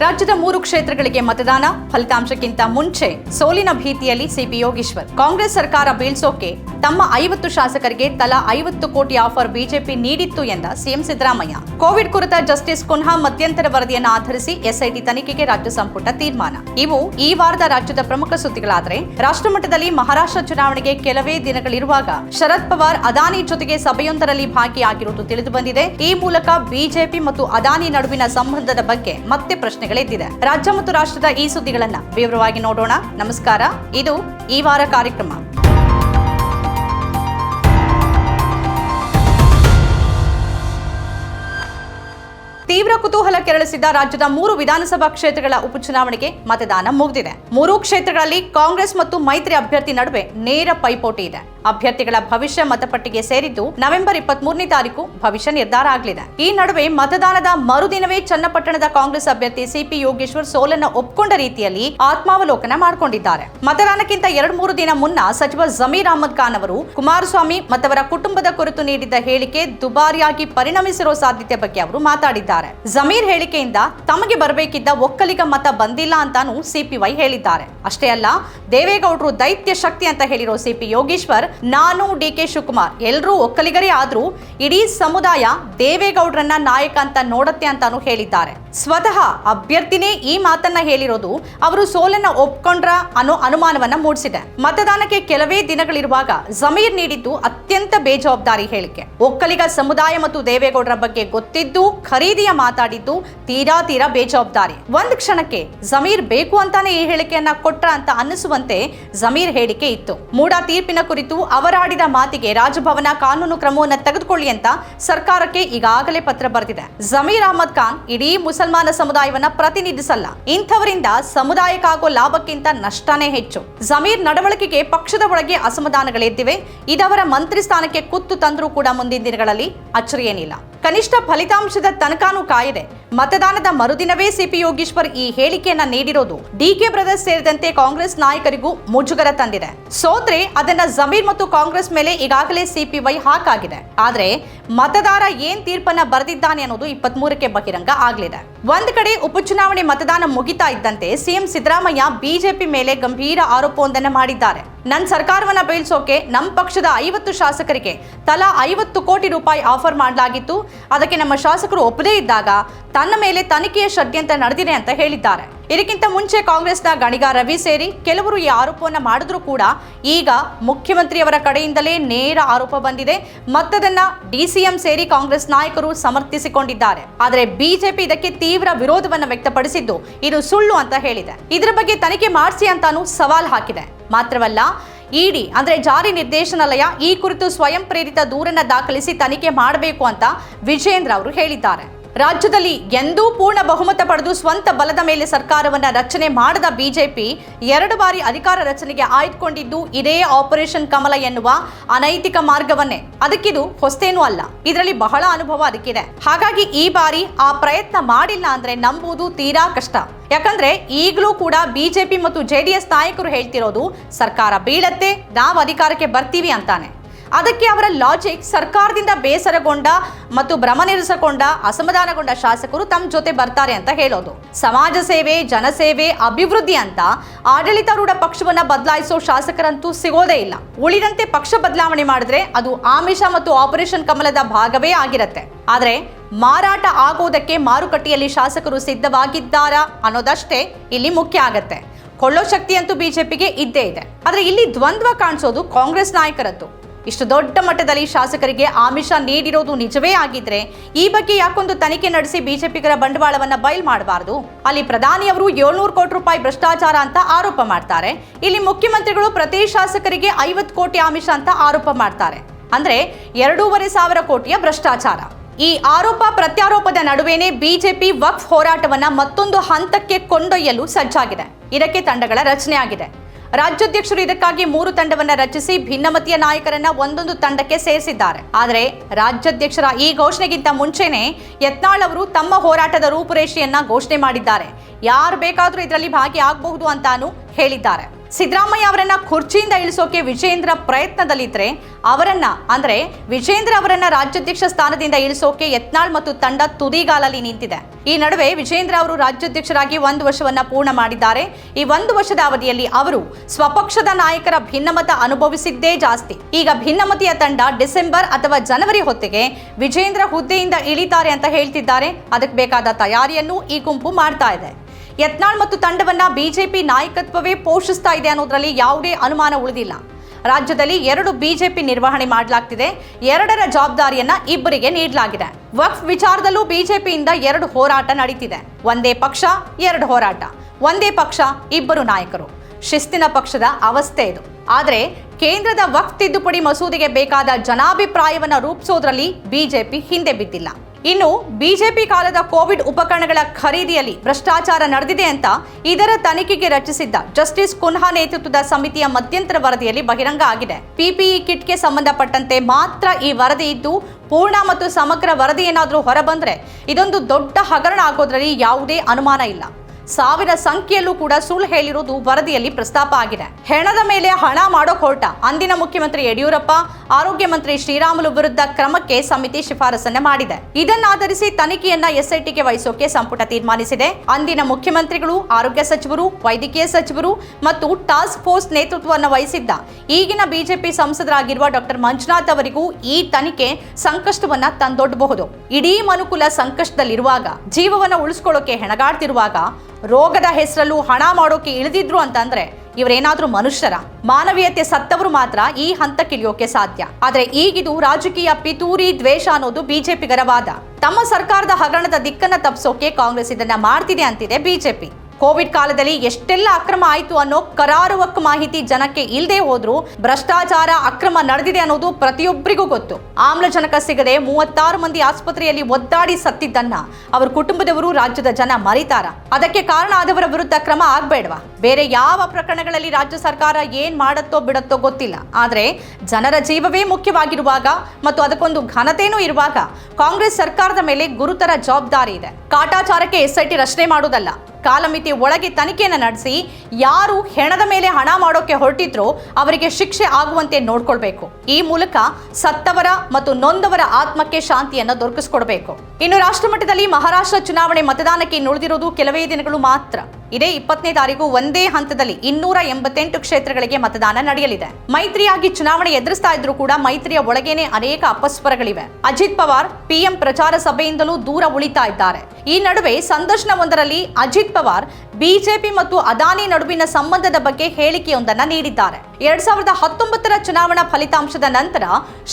ರಾಜ್ಯದ ಮೂರು ಕ್ಷೇತ್ರಗಳಿಗೆ ಮತದಾನ. ಫಲಿತಾಂಶಕ್ಕಿಂತ ಮುಂಚೆ ಸೋಲಿನ ಭೀತಿಯಲ್ಲಿ ಸಿಪಿ ಯೋಗೇಶ್ವರ್. ಕಾಂಗ್ರೆಸ್ ಸರ್ಕಾರ ಬೀಳ್ಸೋಕೆ ತಮ್ಮ ಐವತ್ತು ಶಾಸಕರಿಗೆ ತಲಾ ಐವತ್ತು ಕೋಟಿ ಆಫರ್ ಬಿಜೆಪಿ ನೀಡಿತ್ತು ಎಂದ ಸಿಎಂ ಸಿದ್ದರಾಮಯ್ಯ. ಕೋವಿಡ್ ಕುರಿತ ಜಸ್ಟಿಸ್ ಕುನ್ಹಾ ಮಧ್ಯಂತರ ವರದಿಯನ್ನು ಆಧರಿಸಿ ಎಸ್ಐಟಿ ತನಿಖೆಗೆ ರಾಜ್ಯ ಸಂಪುಟ ತೀರ್ಮಾನ. ಇವು ಈ ವಾರದ ರಾಜ್ಯದ ಪ್ರಮುಖ ಸುದ್ದಿಗಳಾದರೆ, ರಾಷ್ಟ್ರಮಟ್ಟದಲ್ಲಿ ಮಹಾರಾಷ್ಟ್ರ ಚುನಾವಣೆಗೆ ಕೆಲವೇ ದಿನಗಳಿರುವಾಗ ಶರದ್ ಪವಾರ್, ಅದಾನಿ ಜೊತೆಗೆ ಸಭೆಯೊಂದರಲ್ಲಿ ಭಾಗಿಯಾಗಿರುವುದು ತಿಳಿದುಬಂದಿದೆ. ಈ ಮೂಲಕ ಬಿಜೆಪಿ ಮತ್ತು ಅದಾನಿ ನಡುವಿನ ಸಂಬಂಧದ ಬಗ್ಗೆ ಮತ್ತೆ ಪ್ರಶ್ನೆಗಳೆದ್ದಿದೆ ರಾಜ್ಯ ಮತ್ತು ರಾಷ್ಟ್ರದ ಈ ಸುದ್ದಿಗಳನ್ನ ವಿವರವಾಗಿ ನೋಡೋಣ. ನಮಸ್ಕಾರ. ಇದು ಈ ವಾರ ಕಾರ್ಯಕ್ರಮ. ಕುತೂಹಲ ಕೆರಳಿಸಿದ್ದ ರಾಜ್ಯದ ಮೂರು ವಿಧಾನಸಭಾ ಕ್ಷೇತ್ರಗಳ ಉಪಚುನಾವಣೆಗೆ ಮತದಾನ ಮುಗಿದಿದೆ. ಮೂರು ಕ್ಷೇತ್ರಗಳಲ್ಲಿ ಕಾಂಗ್ರೆಸ್ ಮತ್ತು ಮೈತ್ರಿ ಅಭ್ಯರ್ಥಿ ನಡುವೆ ನೇರ ಪೈಪೋಟಿ ಇದೆ. ಅಭ್ಯರ್ಥಿಗಳ ಭವಿಷ್ಯ ಮತಪಟ್ಟಿಗೆ ಸೇರಿದ್ದು ನವೆಂಬರ್ ಇಪ್ಪತ್ತ್ ಮೂರನೇ ತಾರೀಕು ಭವಿಷ್ಯ ನಿರ್ಧಾರ ಆಗಲಿದೆ. ಈ ನಡುವೆ ಮತದಾನದ ಮರುದಿನವೇ ಚನ್ನಪಟ್ಟಣದ ಕಾಂಗ್ರೆಸ್ ಅಭ್ಯರ್ಥಿ ಸಿಪಿ ಯೋಗೇಶ್ವರ್ ಸೋಲನ್ನ ಒಪ್ಕೊಂಡ ರೀತಿಯಲ್ಲಿ ಆತ್ಮಾವಲೋಕನ ಮಾಡಿಕೊಂಡಿದ್ದಾರೆ. ಮತದಾನಕ್ಕಿಂತ ಎರಡು ಮೂರು ದಿನ ಮುನ್ನ ಸಚಿವ ಜಮೀರ್ ಅಹಮದ್ ಖಾನ್ ಅವರು ಕುಮಾರಸ್ವಾಮಿ ಮತ್ತವರ ಕುಟುಂಬದ ಕುರಿತು ನೀಡಿದ್ದ ಹೇಳಿಕೆ ದುಬಾರಿಯಾಗಿ ಪರಿಣಮಿಸಿರುವ ಸಾಧ್ಯತೆ ಬಗ್ಗೆ ಅವರು ಮಾತಾಡಿದ್ದಾರೆ. ಜಮೀರ್ ಹೇಳಿಕೆಯಿಂದ ತಮಗೆ ಬರಬೇಕಿದ್ದ ಒಕ್ಕಲಿಗ ಮತ ಬಂದಿಲ್ಲ ಅಂತಾನೂ ಸಿಪಿವೈ ಹೇಳಿದ್ದಾರೆ. ಅಷ್ಟೇ ಅಲ್ಲ, ದೇವೇಗೌಡರು ದೈತ್ಯ ಶಕ್ತಿ ಅಂತ ಹೇಳಿರೋ ಸಿಪಿ ಯೋಗೇಶ್ವರ್, ನಾನು ಡಿ ಕೆ ಶಿವಕುಮಾರ್ ಎಲ್ಲರೂ ಒಕ್ಕಲಿಗರೇ ಆದರೂ ಇಡೀ ಸಮುದಾಯ ದೇವೇಗೌಡರನ್ನ ನಾಯಕ ಅಂತ ನೋಡತ್ತೆ ಅಂತಾನು ಹೇಳಿದ್ದಾರೆ. ಸ್ವತಃ ಅಭ್ಯರ್ಥಿನೇ ಈ ಮಾತನ್ನ ಹೇಳಿರೋದು ಅವರು ಸೋಲನ್ನ ಒಪ್ಕೊಂಡ್ರ ಅನ್ನೋ ಅನುಮಾನವನ್ನ ಮೂಡಿಸಿದೆ. ಮತದಾನಕ್ಕೆ ಕೆಲವೇ ದಿನಗಳಿರುವಾಗ ಜಮೀರ್ ನೀಡಿದ್ದು ಅತ್ಯಂತ ಬೇಜವಾಬ್ದಾರಿ ಹೇಳಿಕೆ. ಒಕ್ಕಲಿಗ ಸಮುದಾಯ ಮತ್ತು ದೇವೇಗೌಡರ ಬಗ್ಗೆ ಗೊತ್ತಿದ್ದು, ಖರೀದಿಯ ಮಾತಾಡಿದ್ದು ತೀರಾ ತೀರಾ ಬೇಜವಾಬ್ದಾರಿ. ಒಂದ್ ಕ್ಷಣಕ್ಕೆ ಜಮೀರ್ ಬೇಕು ಅಂತಾನೆ ಈ ಹೇಳಿಕೆಯನ್ನ ಕೊಟ್ರ ಅಂತ ಅನ್ನಿಸುವಂತೆ ಜಮೀರ್ ಹೇಳಿಕೆ ಇತ್ತು. ಮೂಡ ತೀರ್ಪಿನ ಕುರಿತು ಅವರಾಡಿದ ಮಾತಿಗೆ ರಾಜಭವನ ಕಾನೂನು ಕ್ರಮವನ್ನು ತೆಗೆದುಕೊಳ್ಳಿ ಅಂತ ಸರ್ಕಾರಕ್ಕೆ ಈಗಾಗಲೇ ಪತ್ರ ಬರೆದಿದೆ. ಜಮೀರ್ ಅಹಮದ್ ಖಾನ್ ಇಡೀ ಮುಸಲ್ಮಾನ ಸಮುದಾಯವನ್ನ ಪ್ರತಿನಿಧಿಸಲ್ಲ. ಇಂಥವರಿಂದ ಸಮುದಾಯಕ್ಕಾಗೋ ಲಾಭಕ್ಕಿಂತ ನಷ್ಟನೇ ಹೆಚ್ಚು. ಜಮೀರ್ ನಡವಳಿಕೆಗೆ ಪಕ್ಷದ ಒಳಗೆ ಅಸಮಾಧಾನಗಳೆದ್ದಿವೆ. ಇದವರ ಮಂತ್ರಿ ಸ್ಥಾನಕ್ಕೆ ಕುತ್ತು ತಂದರೂ ಕೂಡ ಮುಂದಿನ ದಿನಗಳಲ್ಲಿ ಅಚ್ಚರಿ ಏನಿಲ್ಲ ಕನಿಷ್ಠ ಫಲಿತಾಂಶದ ತನಕನೂ ಕಾಯಿದೆ. ಮತದಾನದ ಮರುದಿನವೇ ಸಿಪಿ ಯೋಗೀಶ್ವರ್ ಈ ಹೇಳಿಕೆಯನ್ನ ನೀಡಿರೋದು. ಡಿಕೆ ಬ್ರದರ್ಸ್ ಸೇರಿದಂತೆ ಕಾಂಗ್ರೆಸ್ ನಾಯಕರಿಗೂ ಮುಜುಗರ ತಂದಿದೆ. ಸೋತ್ರೆ ಅದನ್ನ ಜಮೀರ್ ಮತ್ತು ಕಾಂಗ್ರೆಸ್ ಮೇಲೆ ಈಗಾಗಲೇ ಸಿಪಿವೈ ಹಾಕಾಗಿದೆ. ಆದ್ರೆ ಮತದಾರ ಏನ್ ತೀರ್ಪನ್ನ ಬರೆದಿದ್ದಾನೆ ಅನ್ನೋದು ಇಪ್ಪತ್ತ್ ಮೂರಕ್ಕೆ ಬಹಿರಂಗ ಆಗಲಿದೆ. ಒಂದ್ ಕಡೆ ಉಪಚುನಾವಣೆ ಮತದಾನ ಮುಗಿತಾ ಇದ್ದಂತೆ ಸಿಎಂ ಸಿದ್ದರಾಮಯ್ಯ ಬಿಜೆಪಿ ಮೇಲೆ ಗಂಭೀರ ಆರೋಪವೊಂದನ್ನು ಮಾಡಿದ್ದಾರೆ. ನನ್ನ ಸರ್ಕಾರವನ್ನ ಬೀಳ್ಸೋಕೆ ನಮ್ಮ ಪಕ್ಷದ ಐವತ್ತು ಶಾಸಕರಿಗೆ ತಲಾ ಐವತ್ತು ಕೋಟಿ ರೂಪಾಯಿ ಆಫರ್ ಮಾಡಲಾಗಿತ್ತು. ಅದಕ್ಕೆ ನಮ್ಮ ಶಾಸಕರು ಒಪ್ಪದೇ ಇದ್ದಾಗ ತನ್ನ ಮೇಲೆ ತನಿಖೆಯ ಷಡ್ಯಂತ್ರ ನಡೆದಿದೆ ಅಂತ ಹೇಳಿದ್ದಾರೆ. ಇದಕ್ಕಿಂತ ಮುಂಚೆ ಕಾಂಗ್ರೆಸ್ನ ಗಣಿಗ ರವಿ ಸೇರಿ ಕೆಲವರು ಈ ಆರೋಪವನ್ನು ಮಾಡಿದ್ರು ಕೂಡ ಈಗ ಮುಖ್ಯಮಂತ್ರಿಯವರ ಕಡೆಯಿಂದಲೇ ನೇರ ಆರೋಪ ಬಂದಿದೆ. ಮತ್ತದನ್ನ ಡಿಸಿಎಂ ಸೇರಿ ಕಾಂಗ್ರೆಸ್ ನಾಯಕರು ಸಮರ್ಥಿಸಿಕೊಂಡಿದ್ದಾರೆ. ಆದರೆ ಬಿಜೆಪಿ ಇದಕ್ಕೆ ತೀವ್ರ ವಿರೋಧವನ್ನು ವ್ಯಕ್ತಪಡಿಸಿದ್ದು ಇದು ಸುಳ್ಳು ಅಂತ ಹೇಳಿದೆ. ಇದರ ಬಗ್ಗೆ ತನಿಖೆ ಮಾಡಿಸಿ ಅಂತಾನು ಸವಾಲ್ ಹಾಕಿದೆ. ಮಾತ್ರವಲ್ಲ, ಇಡಿ, ಅಂದ್ರೆ ಜಾರಿ ನಿರ್ದೇಶನಾಲಯ ಈ ಕುರಿತು ಸ್ವಯಂ ಪ್ರೇರಿತ ದೂರನ್ನ ದಾಖಲಿಸಿ ತನಿಖೆ ಮಾಡಬೇಕು ಅಂತ ವಿಜೇಂದ್ರ ಅವರು ಹೇಳಿದ್ದಾರೆ. ರಾಜ್ಯದಲ್ಲಿ ಎಂದೂ ಪೂರ್ಣ ಬಹುಮತ ಪಡೆದು ಸ್ವಂತ ಬಲದ ಮೇಲೆ ಸರ್ಕಾರವನ್ನ ರಚನೆ ಮಾಡದ ಬಿಜೆಪಿ ಎರಡು ಬಾರಿ ಅಧಿಕಾರ ರಚನೆಗೆ ಆಯ್ದುಕೊಂಡಿದ್ದು ಇದೇ ಆಪರೇಷನ್ ಕಮಲ ಎನ್ನುವ ಅನೈತಿಕ ಮಾರ್ಗವನ್ನೇ. ಅದಕ್ಕಿದು ಹೊಸ್ತೇನೂ ಅಲ್ಲ. ಇದರಲ್ಲಿ ಬಹಳ ಅನುಭವ ಅದಕ್ಕಿದೆ. ಹಾಗಾಗಿ ಈ ಬಾರಿ ಆ ಪ್ರಯತ್ನ ಮಾಡಿಲ್ಲ ಅಂದ್ರೆ ನಂಬುವುದು ತೀರಾ ಕಷ್ಟ. ಯಾಕಂದ್ರೆ ಈಗಲೂ ಕೂಡ ಬಿಜೆಪಿ ಮತ್ತು ಜೆಡಿಎಸ್ ನಾಯಕರು ಹೇಳ್ತಿರೋದು, ಸರ್ಕಾರ ಬೀಳತ್ತೆ, ನಾವು ಅಧಿಕಾರಕ್ಕೆ ಬರ್ತೀವಿ ಅಂತಾನೆ. ಅದಕ್ಕೆ ಅವರ ಲಾಜಿಕ್ ಸರ್ಕಾರದಿಂದ ಬೇಸರಗೊಂಡ ಮತ್ತು ಭ್ರಮನಿರಸಗೊಂಡ ಅಸಮಾಧಾನಗೊಂಡ ಶಾಸಕರು ತಮ್ಮ ಜೊತೆ ಬರ್ತಾರೆ ಅಂತ ಹೇಳೋದು. ಸಮಾಜ ಸೇವೆ ಜನಸೇವೆ ಅಭಿವೃದ್ಧಿ ಅಂತ ಆಡಳಿತಾರೂಢ ಪಕ್ಷವನ್ನ ಬದಲಾಯಿಸೋ ಶಾಸಕರಂತೂ ಸಿಗೋದೇ ಇಲ್ಲ. ಉಳಿದಂತೆ ಪಕ್ಷ ಬದಲಾವಣೆ ಮಾಡಿದ್ರೆ ಅದು ಆಮಿಷ ಮತ್ತು ಆಪರೇಷನ್ ಕಮಲದ ಭಾಗವೇ ಆಗಿರತ್ತೆ. ಆದರೆ ಮಾರಾಟ ಆಗೋದಕ್ಕೆ ಮಾರುಕಟ್ಟೆಯಲ್ಲಿ ಶಾಸಕರು ಸಿದ್ಧವಾಗಿದ್ದಾರಾ ಅನ್ನೋದಷ್ಟೇ ಇಲ್ಲಿ ಮುಖ್ಯ ಆಗತ್ತೆ. ಕೊಳ್ಳೋ ಶಕ್ತಿ ಅಂತೂ ಬಿಜೆಪಿಗೆ ಇದ್ದೇ ಇದೆ. ಆದರೆ ಇಲ್ಲಿ ದ್ವಂದ್ವ ಕಾಣಿಸೋದು ಕಾಂಗ್ರೆಸ್ ನಾಯಕರದ್ದು. ಇಷ್ಟು ದೊಡ್ಡ ಮಟ್ಟದಲ್ಲಿ ಶಾಸಕರಿಗೆ ಆಮಿಷ ನೀಡಿರೋದು ನಿಜವೇ ಆಗಿದ್ರೆ ಈ ಬಗ್ಗೆ ಯಾಕೊಂದು ತನಿಖೆ ನಡೆಸಿ ಬಿಜೆಪಿಗರ ಬಂಡವಾಳವನ್ನ ಬಯಲ್ ಮಾಡಬಾರದು? ಅಲ್ಲಿ ಪ್ರಧಾನಿಯವರು ಏಳ್ನೂರು ಕೋಟಿ ರೂಪಾಯಿ ಭ್ರಷ್ಟಾಚಾರ ಅಂತ ಆರೋಪ ಮಾಡ್ತಾರೆ. ಇಲ್ಲಿ ಮುಖ್ಯಮಂತ್ರಿಗಳು ಪ್ರತಿ ಶಾಸಕರಿಗೆ ಐವತ್ತು ಕೋಟಿ ಆಮಿಷ ಅಂತ ಆರೋಪ ಮಾಡ್ತಾರೆ. ಅಂದ್ರೆ ಎರಡೂವರೆ ಸಾವಿರ ಕೋಟಿಯ ಭ್ರಷ್ಟಾಚಾರ. ಈ ಆರೋಪ ಪ್ರತ್ಯಾರೋಪದ ನಡುವೆನೇ ಬಿಜೆಪಿ ವಕ್ಫ್ ಹೋರಾಟವನ್ನ ಮತ್ತೊಂದು ಹಂತಕ್ಕೆ ಕೊಂಡೊಯ್ಯಲು ಸಜ್ಜಾಗಿದೆ. ಇದಕ್ಕೆ ತಂಡಗಳ ರಚನೆ ಆಗಿದೆ. ರಾಜ್ಯಾಧ್ಯಕ್ಷರು ಇದಕ್ಕಾಗಿ ಮೂರು ತಂಡವನ್ನ ರಚಿಸಿ ಭಿನ್ನಮತೀಯ ನಾಯಕರನ್ನ ಒಂದೊಂದು ತಂಡಕ್ಕೆ ಸೇರಿಸಿದ್ದಾರೆ. ಆದರೆ ರಾಜ್ಯಾಧ್ಯಕ್ಷರ ಈ ಘೋಷಣೆಗಿಂತ ಮುಂಚೆನೆ ಯತ್ನಾಳ್ ಅವರು ತಮ್ಮ ಹೋರಾಟದ ರೂಪುರೇಷೆಯನ್ನ ಘೋಷಣೆ ಮಾಡಿದ್ದಾರೆ. ಯಾರು ಬೇಕಾದರೂ ಇದರಲ್ಲಿ ಭಾಗಿಯಾಗಬಹುದು ಅಂತಾನು ಹೇಳಿದ್ದಾರೆ. ಸಿದ್ದರಾಮಯ್ಯ ಅವರನ್ನ ಕುರ್ಚಿಯಿಂದ ಇಳಿಸೋಕೆ ವಿಜೇಂದ್ರ ಪ್ರಯತ್ನದಲ್ಲಿದ್ದರೆ ಅವರನ್ನ, ಅಂದ್ರೆ ವಿಜೇಂದ್ರ ಅವರನ್ನ ರಾಜ್ಯಾಧ್ಯಕ್ಷ ಸ್ಥಾನದಿಂದ ಇಳಿಸೋಕೆ ಯತ್ನಾಳ್ ಮತ್ತು ತಂಡ ತುದಿಗಾಲಲ್ಲಿ ನಿಂತಿದೆ. ಈ ನಡುವೆ ವಿಜೇಂದ್ರ ಅವರು ರಾಜ್ಯಾಧ್ಯಕ್ಷರಾಗಿ ಒಂದು ವರ್ಷವನ್ನ ಪೂರ್ಣ ಮಾಡಿದ್ದಾರೆ. ಈ ಒಂದು ವರ್ಷದ ಅವಧಿಯಲ್ಲಿ ಅವರು ಸ್ವಪಕ್ಷದ ನಾಯಕರ ಭಿನ್ನಮತ ಅನುಭವಿಸಿದ್ದೇ ಜಾಸ್ತಿ. ಈಗ ಭಿನ್ನಮತಿಯ ತಂಡ ಡಿಸೆಂಬರ್ ಅಥವಾ ಜನವರಿ ಹೊತ್ತಿಗೆ ವಿಜೇಂದ್ರ ಹುದ್ದೆಯಿಂದ ಇಳಿತಾರೆ ಅಂತ ಹೇಳ್ತಿದ್ದಾರೆ. ಅದಕ್ಕೆ ಬೇಕಾದ ತಯಾರಿಯನ್ನು ಈ ಗುಂಪು ಮಾಡ್ತಾ ಇದೆ. ಯತ್ನಾಳ್ ಮತ್ತು ತಂಡವನ್ನ ಬಿಜೆಪಿ ನಾಯಕತ್ವವೇ ಪೋಷಿಸ್ತಾ ಇದೆ ಅನ್ನೋದ್ರಲ್ಲಿ ಯಾವುದೇ ಅನುಮಾನ ಉಳಿದಿಲ್ಲ. ರಾಜ್ಯದಲ್ಲಿ ಎರಡು ಬಿಜೆಪಿ ನಿರ್ವಹಣೆ ಮಾಡಲಾಗ್ತಿದೆ. ಎರಡರ ಜವಾಬ್ದಾರಿಯನ್ನ ಇಬ್ಬರಿಗೆ ನೀಡಲಾಗಿದೆ. ವಕ್ಫ್ ವಿಚಾರದಲ್ಲೂ ಬಿಜೆಪಿಯಿಂದ ಎರಡು ಹೋರಾಟ ನಡೀತಿದೆ. ಒಂದೇ ಪಕ್ಷ, ಎರಡು ಹೋರಾಟ. ಒಂದೇ ಪಕ್ಷ, ಇಬ್ಬರು ನಾಯಕರು. ಶಿಸ್ತಿನ ಪಕ್ಷದ ಅವಸ್ಥೆ ಇದು. ಆದರೆ ಕೇಂದ್ರದ ವಕ್ಫ್ ತಿದ್ದುಪಡಿ ಮಸೂದೆಗೆ ಬೇಕಾದ ಜನಾಭಿಪ್ರಾಯವನ್ನು ರೂಪಿಸೋದ್ರಲ್ಲಿ ಬಿಜೆಪಿ ಹಿಂದೆ ಬಿದ್ದಿಲ್ಲ. ಇನ್ನು ಬಿಜೆಪಿ ಕಾಲದ ಕೋವಿಡ್ ಉಪಕರಣಗಳ ಖರೀದಿಯಲ್ಲಿ ಭ್ರಷ್ಟಾಚಾರ ನಡೆದಿದೆ ಅಂತ ಇದರ ತನಿಖೆಗೆ ರಚಿಸಿದ್ದ ಜಸ್ಟಿಸ್ ಕುನ್ಹಾ ನೇತೃತ್ವದ ಸಮಿತಿಯ ಮಧ್ಯಂತರ ವರದಿಯಲ್ಲಿ ಬಹಿರಂಗ ಆಗಿದೆ. ಪಿಪಿಇ ಕಿಟ್ಗೆ ಸಂಬಂಧಪಟ್ಟಂತೆ ಮಾತ್ರ ಈ ವರದಿ ಇದ್ದು, ಪೂರ್ಣ ಮತ್ತು ಸಮಗ್ರ ವರದಿ ಏನಾದರೂ ಹೊರಬಂದ್ರೆ ಇದೊಂದು ದೊಡ್ಡ ಹಗರಣ ಆಗೋದ್ರಲ್ಲಿ ಯಾವುದೇ ಅನುಮಾನ ಇಲ್ಲ. ಸಾವಿರ ಸಂಖ್ಯೆಯಲ್ಲೂ ಕೂಡ ಸುಳ್ಳು ಹೇಳಿರುವುದು ವರದಿಯಲ್ಲಿ ಪ್ರಸ್ತಾಪ ಆಗಿದೆ. ಹೆಣದ ಮೇಲೆ ಹಣ ಮಾಡೋ ಹೊರಟ ಅಂದಿನ ಮುಖ್ಯಮಂತ್ರಿ ಯಡಿಯೂರಪ್ಪ, ಆರೋಗ್ಯ ಮಂತ್ರಿ ಶ್ರೀರಾಮುಲು ವಿರುದ್ಧ ಕ್ರಮಕ್ಕೆ ಸಮಿತಿ ಶಿಫಾರಸನ್ನ ಮಾಡಿದೆ. ಇದನ್ನಾಧರಿಸಿ ತನಿಖೆಯನ್ನ ಎಸ್ಐಟಿಗೆ ವಹಿಸೋಕೆ ಸಂಪುಟ ತೀರ್ಮಾನಿಸಿದೆ. ಅಂದಿನ ಮುಖ್ಯಮಂತ್ರಿಗಳು, ಆರೋಗ್ಯ ಸಚಿವರು, ವೈದ್ಯಕೀಯ ಸಚಿವರು ಮತ್ತು ಟಾಸ್ಕ್ ಫೋರ್ಸ್ ನೇತೃತ್ವವನ್ನು ವಹಿಸಿದ್ದ ಈಗಿನ ಬಿಜೆಪಿ ಸಂಸದರಾಗಿರುವ ಡಾಕ್ಟರ್ ಮಂಜುನಾಥ್ ಅವರಿಗೂ ಈ ತನಿಖೆ ಸಂಕಷ್ಟವನ್ನ ತಂದೊಡ್ಡಬಹುದು. ಇಡೀ ಮನುಕುಲ ಸಂಕಷ್ಟದಲ್ಲಿರುವಾಗ, ಜೀವವನ್ನು ಉಳಿಸ್ಕೊಳ್ಳೋಕೆ ಹೆಣಗಾಡ್ತಿರುವಾಗ ರೋಗದ ಹೆಸರಲ್ಲೂ ಹಣ ಮಾಡೋಕೆ ಇಳಿದಿದ್ರು ಅಂತಂದ್ರೆ ಇವರೇನಾದ್ರೂ ಮನುಷ್ಯರ ಮಾನವೀಯತೆ ಸತ್ತವರು ಮಾತ್ರ ಈ ಹಂತಕ್ಕಿಳಿಯೋಕೆ ಸಾಧ್ಯ. ಆದರೆ ಈಗಿದು ರಾಜಕೀಯ ಪಿತೂರಿ ದ್ವೇಷ ಅನ್ನೋದು ಬಿಜೆಪಿಗರ ವಾದ. ತಮ್ಮ ಸರ್ಕಾರದ ಹಗರಣದ ದಿಕ್ಕನ್ನ ತಪ್ಪಿಸೋಕೆ ಕಾಂಗ್ರೆಸ್ ಇದನ್ನ ಮಾಡ್ತಿದೆ ಅಂತಿದೆ ಬಿಜೆಪಿ. ಕೋವಿಡ್ ಕಾಲದಲ್ಲಿ ಎಷ್ಟೆಲ್ಲ ಅಕ್ರಮ ಆಯಿತು ಅನ್ನೋ ಕರಾರುವಕ್ಕ ಮಾಹಿತಿ ಜನಕ್ಕೆ ಇಲ್ಲದೆ ಹೋದ್ರೂ ಭ್ರಷ್ಟಾಚಾರ ಅಕ್ರಮ ನಡೆದಿದೆ ಅನ್ನೋದು ಪ್ರತಿಯೊಬ್ಬರಿಗೂ ಗೊತ್ತು. ಆಮ್ಲಜನಕ ಸಿಗದೆ ಮೂವತ್ತಾರು ಮಂದಿ ಆಸ್ಪತ್ರೆಯಲ್ಲಿ ಒದ್ದಾಡಿ ಸತ್ತಿದ್ದನ್ನ ಅವ್ರ ಕುಟುಂಬದವರು ರಾಜ್ಯದ ಜನ ಮರಿತಾರ. ಅದಕ್ಕೆ ಕಾರಣ ಆದವರ ವಿರುದ್ಧ ಕ್ರಮ ಆಗ್ಬೇಡ್ವಾ? ಬೇರೆ ಯಾವ ಪ್ರಕರಣಗಳಲ್ಲಿ ರಾಜ್ಯ ಸರ್ಕಾರ ಏನ್ ಮಾಡತ್ತೋ ಬಿಡತ್ತೋ ಗೊತ್ತಿಲ್ಲ. ಆದ್ರೆ ಜನರ ಜೀವವೇ ಮುಖ್ಯವಾಗಿರುವಾಗ ಮತ್ತು ಅದಕ್ಕೊಂದು ಘನತೆಯೂ ಇರುವಾಗ ಕಾಂಗ್ರೆಸ್ ಸರ್ಕಾರದ ಮೇಲೆ ಗುರುತರ ಜವಾಬ್ದಾರಿ ಇದೆ. ಕಾಟಾಚಾರಕ್ಕೆ ಎಸ್ಐಟಿ ರಚನೆ ಮಾಡುವುದಲ್ಲ. ಕಾಲಮಿತಿ ಒಳಗೆ ತನಿಖೆಯನ್ನು ನಡೆಸಿ ಯಾರು ಹೆಣದ ಮೇಲೆ ಹಣ ಮಾಡೋಕೆ ಹೊರಟಿದ್ರೋ ಅವರಿಗೆ ಶಿಕ್ಷೆ ಆಗುವಂತೆ ನೋಡ್ಕೊಳ್ಬೇಕು. ಈ ಮೂಲಕ ಸತ್ತವರ ಮತ್ತು ನೊಂದವರ ಆತ್ಮಕ್ಕೆ ಶಾಂತಿಯನ್ನು ದೊರಕಿಸ್ಕೊಡ್ಬೇಕು. ಇನ್ನು ರಾಷ್ಟ್ರಮಟ್ಟದಲ್ಲಿ ಮಹಾರಾಷ್ಟ್ರ ಚುನಾವಣೆ ಮತದಾನಕ್ಕೆ ನುಳಿದಿರುವುದು ಕೆಲವೇ ದಿನಗಳು ಮಾತ್ರ. ಇದೇ ಇಪ್ಪತ್ತನೇ ತಾರೀಕು ಒಂದೇ ಹಂತದಲ್ಲಿ ಇನ್ನೂರ ಎಂಬತ್ತೆಂಟು ಕ್ಷೇತ್ರಗಳಿಗೆ ಮತದಾನ ನಡೆಯಲಿದೆ. ಮೈತ್ರಿಯಾಗಿ ಚುನಾವಣೆ ಎದುರಿಸ್ತಾ ಇದ್ರೂ ಕೂಡ ಮೈತ್ರಿಯ ಒಳಗೇನೆ ಅನೇಕ ಅಪಸ್ವರಗಳಿವೆ. ಅಜಿತ್ ಪವಾರ್, ಪಿಎಂ ಪ್ರಚಾರ ಸಭೆಯಿಂದಲೂ ದೂರ ಉಳಿತಾ ಇದ್ದಾರೆ. ಈ ನಡುವೆ ಸಂದರ್ಶನವೊಂದರಲ್ಲಿ ಅಜಿತ್ ಪವಾರ್, ಬಿಜೆಪಿ ಮತ್ತು ಅದಾನಿ ನಡುವಿನ ಸಂಬಂಧದ ಬಗ್ಗೆ ಹೇಳಿಕೆಯೊಂದನ್ನ ನೀಡಿದ್ದಾರೆ. ಎರಡ್ ಸಾವಿರದ ಹತ್ತೊಂಬತ್ತರ ಚುನಾವಣಾ ಫಲಿತಾಂಶದ ನಂತರ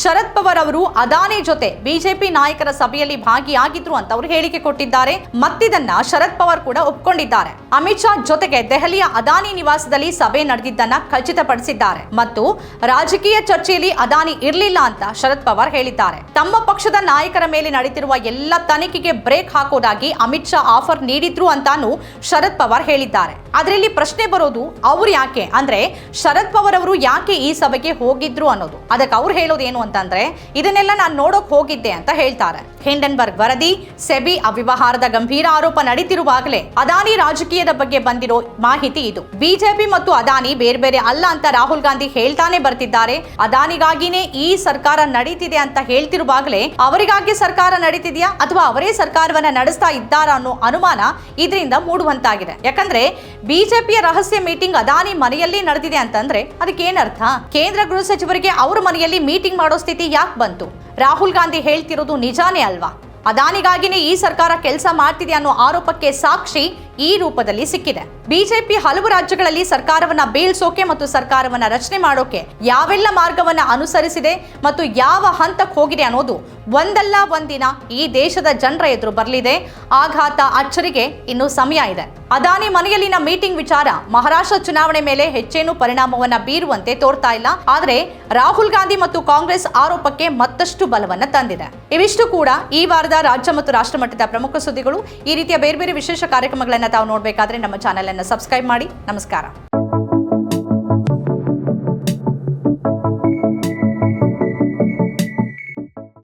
ಶರದ್ ಪವಾರ್ ಅವರು ಅದಾನಿ ಜೊತೆ ಬಿಜೆಪಿ ನಾಯಕರ ಸಭೆಯಲ್ಲಿ ಭಾಗಿಯಾಗಿದ್ರು ಅಂತ ಅವರು ಹೇಳಿಕೆ ಕೊಟ್ಟಿದ್ದಾರೆ. ಮತ್ತಿದನ್ನ ಶರದ್ ಪವಾರ್ ಕೂಡ ಒಪ್ಕೊಂಡಿದ್ದಾರೆ. ಅಮಿತ್ ಶಾ ಜೊತೆಗೆ ದೆಹಲಿಯ ಅದಾನಿ ನಿವಾಸದಲ್ಲಿ ಸಭೆ ನಡೆದಿದ್ದನ್ನ ಖಚಿತಪಡಿಸಿದ್ದಾರೆ. ಮತ್ತು ರಾಜಕೀಯ ಚರ್ಚೆಯಲ್ಲಿ ಅದಾನಿ ಇರಲಿಲ್ಲ ಅಂತ ಶರದ್ ಪವಾರ್ ಹೇಳಿದ್ದಾರೆ. ತಮ್ಮ ಪಕ್ಷದ ನಾಯಕರ ಮೇಲೆ ನಡೆಯುತ್ತಿರುವ ಎಲ್ಲ ತನಿಖೆಗೆ ಬ್ರೇಕ್ ಹಾಕೋದಾಗಿ ಅಮಿತ್ ಶಾ ಆಫರ್ ನೀಡಿದ್ರು ಅಂತಾನು ಶರದ್ ಪವಾರ್ ಹೇಳಿದ್ದಾರೆ. ಅದರಲ್ಲಿ ಪ್ರಶ್ನೆ ಬರೋದು ಅವ್ರು ಯಾಕೆ? ಅಂದ್ರೆ ಶರದ್ ಪವಾರ್ ಅವರು ಯಾಕೆ ಈ ಸಭೆಗೆ ಹೋಗಿದ್ರು ಅನ್ನೋದು. ಅದಕ್ಕೆ ಅವ್ರು ಹೇಳೋದು ಏನು ಅಂತಂದ್ರೆ, ಇದನ್ನೆಲ್ಲ ನಾನು ನೋಡೋಕ್ ಹೋಗಿದ್ದೆ ಅಂತ ಹೇಳ್ತಾರೆ. ಹಿಂಡನ್ಬರ್ಗ್ ವರದಿ, ಸೆಬಿ ಅವ್ಯವಹಾರದ ಗಂಭೀರ ಆರೋಪ ನಡೀತಿರುವಾಗಲೇ ಅದಾನಿ ರಾಜಕೀಯದ ಬಗ್ಗೆ ಬಂದಿರೋ ಮಾಹಿತಿ ಇದು. ಬಿಜೆಪಿ ಮತ್ತು ಅದಾನಿ ಬೇರೆ ಬೇರೆ ಅಲ್ಲ ಅಂತ ರಾಹುಲ್ ಗಾಂಧಿ ಹೇಳ್ತಾನೆ ಬರ್ತಿದ್ದಾರೆ. ಅದಾನಿಗಾಗಿನೇ ಈ ಸರ್ಕಾರ ನಡೀತಿದೆ ಅಂತ ಹೇಳ್ತಿರುವಾಗಲೇ ಅವರಿಗಾಗಿ ಸರ್ಕಾರ ನಡೀತಿದೆಯಾ? ಅಥವಾ ಅವರೇ ಸರ್ಕಾರವನ್ನ ನಡೆಸ್ತಾ ಇದ್ದಾರಾ ಅನ್ನೋ ಅನುಮಾನ ಇದರಿಂದ ಮೂಡುವಂತಾಗಿದೆ. ಯಾಕಂದ್ರೆ ಬಿಜೆಪಿಯ ರಹಸ್ಯ ಮೀಟಿಂಗ್ ಅದಾನಿ ಮನೆಯಲ್ಲಿ ನಡೆದಿದೆ ಅಂತಂದ್ರೆ ಅದಕ್ಕೆ ಏನರ್ಥ ಕೇಂದ್ರ ಗೃಹ ಸಚಿವರಿಗೆ ಅವ್ರ ಮನೆಯಲ್ಲಿ ಮೀಟಿಂಗ್ ಮಾಡೋ ಸ್ಥಿತಿ ಯಾಕೆ ಬಂತು? ರಾಹುಲ್ ಗಾಂಧಿ ಹೇಳ್ತಿರೋದು ನಿಜಾನೇ ಅಲ್ವಾ? ಅದಾನಿಗಾಗಿನೇ ಈ ಸರ್ಕಾರ ಕೆಲಸ ಮಾಡ್ತಿದೆ ಅನ್ನೋ ಆರೋಪಕ್ಕೆ ಸಾಕ್ಷಿ ಈ ರೂಪದಲ್ಲಿ ಸಿಕ್ಕಿದೆ. ಬಿಜೆಪಿ ಹಲವು ರಾಜ್ಯಗಳಲ್ಲಿ ಸರ್ಕಾರವನ್ನ ಬೀಳ್ಸೋಕೆ ಮತ್ತು ಸರ್ಕಾರವನ್ನ ರಚನೆ ಮಾಡೋಕೆ ಯಾವೆಲ್ಲ ಮಾರ್ಗವನ್ನ ಅನುಸರಿಸಿದೆ ಮತ್ತು ಯಾವ ಹಂತಕ್ಕೆ ಹೋಗಿದೆ ಅನ್ನೋದು ಒಂದಲ್ಲ ಒಂದಿನ ಈ ದೇಶದ ಜನರ ಎದುರು ಬರಲಿದೆ. ಆಘಾತ, ಅಚ್ಚರಿಗೆ ಇನ್ನು ಸಮಯ ಇದೆ. ಅದಾನಿ ಮನೆಯಲ್ಲಿನ ಮೀಟಿಂಗ್ ವಿಚಾರ ಮಹಾರಾಷ್ಟ್ರ ಚುನಾವಣೆ ಮೇಲೆ ಹೆಚ್ಚೇನು ಪರಿಣಾಮವನ್ನ ಬೀರುವಂತೆ ತೋರ್ತಾ ಇಲ್ಲ. ಆದ್ರೆ ರಾಹುಲ್ ಗಾಂಧಿ ಮತ್ತು ಕಾಂಗ್ರೆಸ್ ಆರೋಪಕ್ಕೆ ಮತ್ತಷ್ಟು ಬಲವನ್ನ ತಂದಿದೆ. ಇವಿಷ್ಟು ಕೂಡ ಈ ವಾರದ ರಾಜ್ಯ ಮತ್ತು ರಾಷ್ಟ್ರ ಮಟ್ಟದ ಪ್ರಮುಖ ಸುದ್ದಿಗಳು. ಈ ರೀತಿಯ ಬೇರೆ ಬೇರೆ ವಿಶೇಷ ಕಾರ್ಯಕ್ರಮಗಳನ್ನ ತಾವು ನೋಡಬೇಕಾದ್ರೆ ನಮ್ಮ ಚಾನೆಲ್ ಅನ್ನು ಸಬ್ಸ್ಕ್ರೈಬ್ ಮಾಡಿ. ನಮಸ್ಕಾರ.